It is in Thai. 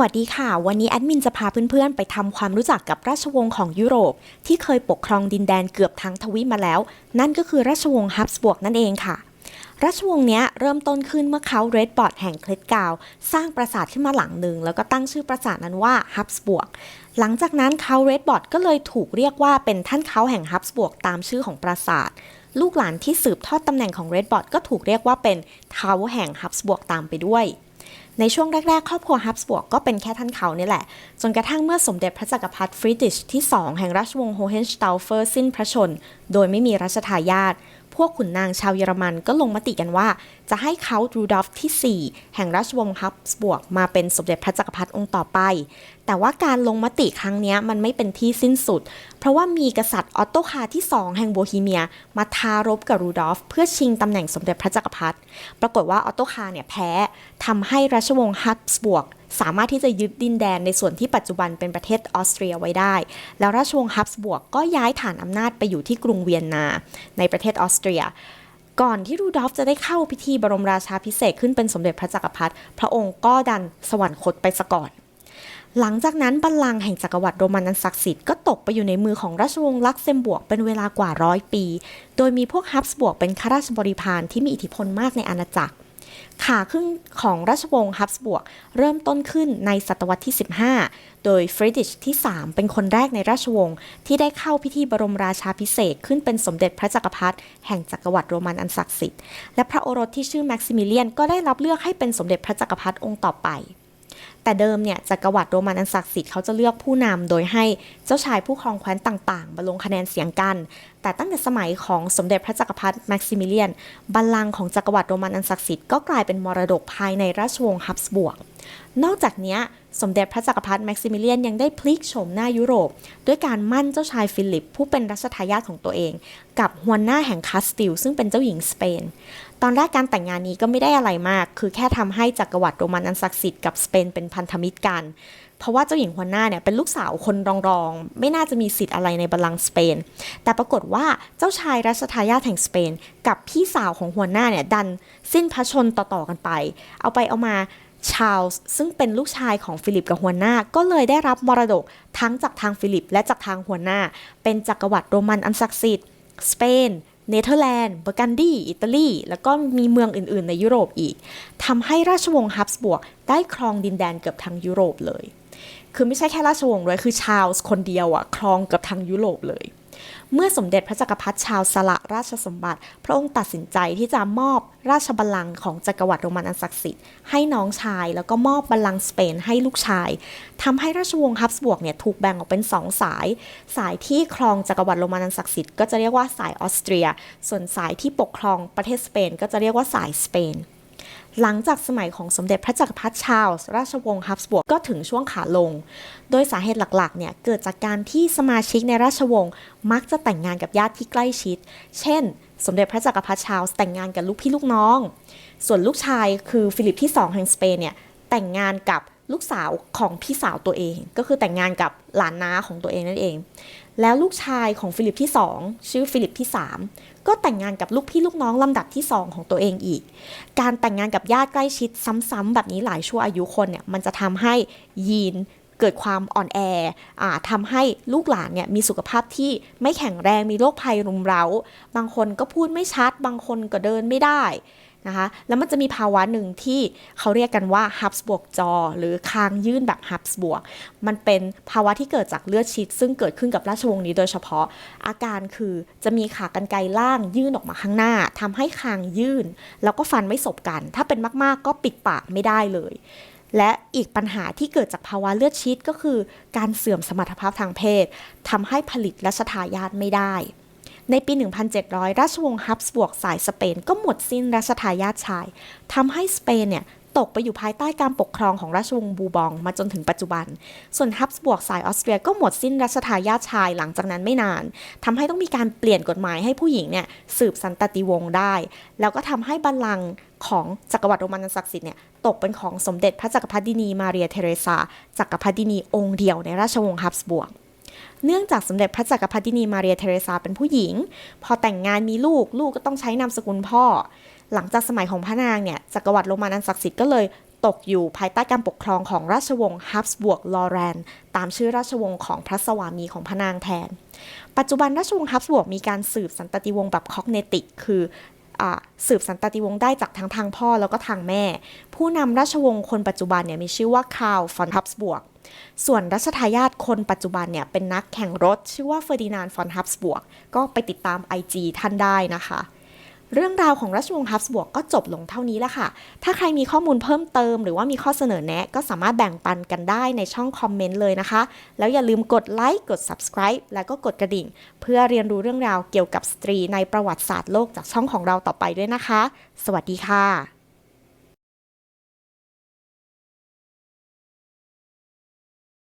วัสดีค่ะ วันนี้แอดมินจะพาเพื่อนๆ ไปทำความรู้จักกับราชวงศ์ของยุโรป ที่เคยปกครองดินแดนเกือบทั้งทวีปมาแล้ว นั่นก็คือราชวงศ์ฮับสบวกนั่นเองค่ะ ราชวงศ์นี้เริ่มต้นขึ้นเมื่อเขาเรดบอร์ดแห่งเคลดกาว สร้างปราสาทขึ้นมาหลังหนึ่ง แล้วก็ตั้งชื่อปราสาทนั้นว่าฮับสบวกหลังจากนั้นเขาเรดบอร์ดก็เลยถูกเรียกว่าเป็นท่านเขาแห่งฮับสบวกตามชื่อของปราสาทลูกหลานที่สืบทอดตำแหน่งของเรดบอร์ดก็ถูกเรียกว่าเป็นเขาแห่งฮับสบวกตามไปด้วย ในช่วงแรกๆ ครอบครัวฮับสบวกก็เป็นแค่ท่านเขานี่แหละ จนกระทั่งเมื่อสมเด็จพระจักรพรรดิฟริดริชที่ 2 แห่งราชวงศ์โฮเฮนสตาลเฟอร์สิ้นพระชน โดยไม่มีรัชทายาท พวกขุนนางชาวเยอรมันก็ลงมติกันว่า จะให้เขารูดอฟที่ 4 แห่งราชวงศ์ฮับสบวกมาเป็นสมเด็จพระจักรพรรดิองค์ต่อไป แต่ว่าการลงมติครั้งนี้มันไม่เป็นที่สิ้นสุด เพราะว่ามีกษัตริย์ออตโตคาที่ 2 แห่งโบฮีเมีย มาทารบกับรูดอฟ เพื่อชิงตำแหน่งสมเด็จพระจักรพรรดิปรากฏว่าออตโตคาเนี่ยแพ้ทำให้ราชวงศ์ฮับสบวกสามารถที่จะยึดดินแดนในส่วนที่ปัจจุบันเป็นประเทศออสเตรียไว้ได้ แล้วราชวงศ์ฮับสบวกก็ย้ายฐานอำนาจไปอยู่ที่กรุงเวียนนา ในประเทศออสเตรีย ก่อนที่รูดอฟจะได้เข้าพิธีบรมราชาพิเศษขึ้นเป็นสมเด็จพระจักรพรรดิพระองค์ก็ดันสวรรคตไปซะก่อนหลังจากนั้นบัลลังก์แห่งจักรวรรดิโรมันอันศักดิ์สิทธิ์ก็ตกไปอยู่ในมือของราชวงศ์ลักเซมบวกเป็นเวลากว่าร้อยปี โดยมีพวกฮับสบวกเป็นข้าราชบริพารที่มีอิทธิพลมากในอาณาจักร ขาขึ้นของราชวงศ์ฮับสบวก เริ่มต้นขึ้นในศตวรรษที่ 15 โดยฟริดริชที่ 3 เป็นคนแรกในราชวงศ์ที่ได้เข้าพิธีบรมราชาพิเศษขึ้นเป็นสมเด็จพระจักรพรรดิแห่งจักรวรรดิโรมันอันศักดิ์สิทธิ์และพระโอรสที่ชื่อแม็กซิมิเลียนก็ได้รับเลือกให้เป็นสมเด็จพระจักรพรรดิองค์ต่อไป แต่เดิมเนี่ยจักรวรรดิโรมันอันศักดิ์สิทธิ์เขาจะเลือกผู้นำโดยให้เจ้าชายผู้ครองแคว้นต่างๆมาลงคะแนนเสียงกัน แต่ตั้งแต่สมัยของสมเด็จพระจักรพรรดิแม็กซิมิเลียน บัลลังก์ของจักรวรรดิโรมันอันศักดิ์สิทธิ์ก็กลายเป็นมรดกภายในราชวงศ์ฮับสบวก นอกจากนี้ สมเด็จพระจักรพรรดิแม็กซิมิเลียนยังได้พลิกโฉมหน้ายุโรป ด้วยการมั่นเจ้าชายฟิลิป ผู้เป็นรัชทายาทของตัวเอง กับฮวนหน้าแห่งคาสติลซึ่งเป็นเจ้าหญิงสเปน ตอนแรกการแต่งงานนี้ก็ไม่ได้อะไรมาก คือแค่ทำให้จักรวรรดิโรมันอันศักดิ์สิทธิ์กับสเปนเป็นพันธมิตรกัน เพราะว่าเจ้าหญิงฮวนหน้าเนี่ยเป็นลูกสาวคนรองๆ ไม่น่าจะมีสิทธิ์อะไรในบัลลังก์สเปน แต่ปรากฏว่าเจ้าชายรัชทายาทแห่งสเปน กับพี่สาวของฮวนหน้าเนี่ยดันสิ้นพระชนต่อๆกันไป เอาไปเอามา ชาลส์ซึ่งเป็นลูกชายของฟิลิปกับฮวนหน้า ก็เลยได้รับมรดกทั้งจากทางฟิลิป และจากทางฮวนหน้า เป็นจักรวรรดิโรมันอันศักดิ์สิทธิ์สเปนเนเธอร์แลนด์เบอร์กันดี อิตาลี แล้วก็มีเมืองอื่น ๆ ในยุโรปอีกทำให้ราชวงศ์ฮับสบวกได้ครองดินแดนเกือบทั้งยุโรปเลย คือไม่ใช่แค่ราชวงศ์ด้วยคือชาร์ลส์คนเดียวอะครองเกือบทั้งยุโรปเลย เมื่อสมเด็จพระจักรพรรดิชาวสละราชสมบัติ พระองค์ตัดสินใจที่จะมอบราชบัลลังก์ของจักรวรรดิโรมันอันศักดิ์สิทธิ์ให้น้องชาย แล้วก็มอบบัลลังก์สเปนให้ลูกชายทำให้ราชวงศ์ฮับสบวกเนี่ยถูกแบ่งออกเป็นสองสาย สายที่ครองจักรวรรดิโรมันอันศักดิ์สิทธิ์ก็จะเรียกว่าสายออสเตรีย ส่วนสายที่ปกครองประเทศสเปน ก็จะเรียกว่าสายสเปน หลังจากสมัยของสมเด็จพระจักรพรรดิชาลส์ราชวงศ์ฮับสบวกก็ถึงช่วงขาลง โดยสาเหตุหลักๆเนี่ยเกิดจากการที่สมาชิกในราชวงศ์มักจะแต่งงานกับญาติที่ใกล้ชิด เช่น สมเด็จพระจักรพรรดิชาลส์แต่งงานกับลูกพี่ลูกน้อง ส่วนลูกชายคือฟิลิปที่ 2 แห่งสเปนเนี่ยแต่งงานกับลูกสาวของพี่สาวตัวเอง ก็คือแต่งงานกับหลานน้าของตัวเองนั่นเอง แล้วลูกชายของฟิลิปที่ 2 ชื่อฟิลิปที่ 3 ก็แต่งงานกับลูกพี่ลูกน้องลำดับที่ 2 ของตัวเองอีก การแต่งงานกับญาติใกล้ชิดซ้ำๆแบบนี้หลายชั่วอายุคนเนี่ยมันจะทำให้ยีนเกิดความอ่อนแออ่าทำให้ลูกหลานเนี่ยมีสุขภาพที่ไม่แข็งแรงมีโรคภัยรุมเร้า บางคนก็พูดไม่ชัด บางคนก็เดินไม่ได้ นะคะ แล้วมันจะมีภาวะหนึ่งที่เขาเรียกกันว่าฮับส์บวกจอ หรือคางยื่นแบบฮับส์บวก มันเป็นภาวะที่เกิดจากเลือดชิด ซึ่งเกิดขึ้นกับราชวงศ์นี้โดยเฉพาะ อาการคือจะมีขากรรไกรล่างยื่นออกมาข้างหน้าทำให้คางยื่น แล้วก็ฟันไม่สบกัน ถ้าเป็นมากๆ ก็ปิดปากไม่ได้เลยและอีกปัญหาที่เกิดจากภาวะเลือดชิดก็คือ การเสื่อมสมรรถภาพทางเพศทำให้ผลิตรัชทายาทไม่ได้ ในปี 1700 ราชวงศ์ฮับสบวกสายสเปนก็หมดสิ้นรัชทายาทชายทำให้สเปนเนี่ยตกไปอยู่ภายใต้การปกครองของราชวงศ์บูบองมาจนถึงปัจจุบัน ส่วนฮับสบวกสายออสเตรียก็หมดสิ้นรัชทายาทชายหลังจากนั้นไม่นานทำให้ต้องมีการเปลี่ยนกฎหมายให้ผู้หญิงเนี่ยสืบสันตติวงศ์ได้ แล้วก็ทำให้บัลลังก์ของจักรวรรดิโรมันอันศักดิ์สิทธิ์เนี่ยตกเป็นของสมเด็จพระจักรพรรดินีมาเรียเทเรซาจักรพรรดินีองค์เดียวในราชวงศ์ฮับสบวก เนื่องจากสมเด็จพระจักรพรรดินีมาเรียเทเรซาเป็นผู้หญิง พอแต่งงานมีลูกลูกก็ต้องใช้นามสกุลพ่อ หลังจากสมัยของพระนางเนี่ยจักรวรรดิโรมันอันศักดิ์สิทธิ์ก็เลยตกอยู่ภายใต้การปกครองของราชวงศ์ฮับส์บวกลอแรน ตามชื่อราชวงศ์ของพระสวามีของพระนางแทน ปัจจุบันราชวงศ์ฮับส์บวกมีการสืบสันตติวงศ์แบบคอกเนติก คือสืบสันตติวงศ์ได้จากทั้งทางพ่อแล้วก็ทางแม่ ผู้นำราชวงศ์คนปัจจุบันเนี่ยมีชื่อว่าคาร์ลฟอนฮับสบวก ส่วนรัชทายาทคนปัจจุบันเนี่ยเป็นนักแข่งรถ ชื่อว่าเฟอร์ดินานด์ฟอนฮับสบวก ก็ไปติดตาม IG ท่านได้นะคะ เรื่องราวของราชวงศ์ฮับสบวกก็จบลงเท่านี้แล้วค่ะ ถ้าใครมีข้อมูลเพิ่มเติม หรือว่ามีข้อเสนอแนะ ก็สามารถแบ่งปันกันได้ในช่องคอมเมนต์เลยนะคะ แล้วอย่าลืมกดไลค์กด subscribe แล้วก็กดกระดิ่ง เพื่อเรียนรู้เรื่องราวเกี่ยวกับสตรีในประวัติศาสตร์โลกจากช่องของเราต่อไปด้วยนะคะ สวัสดีค่ะ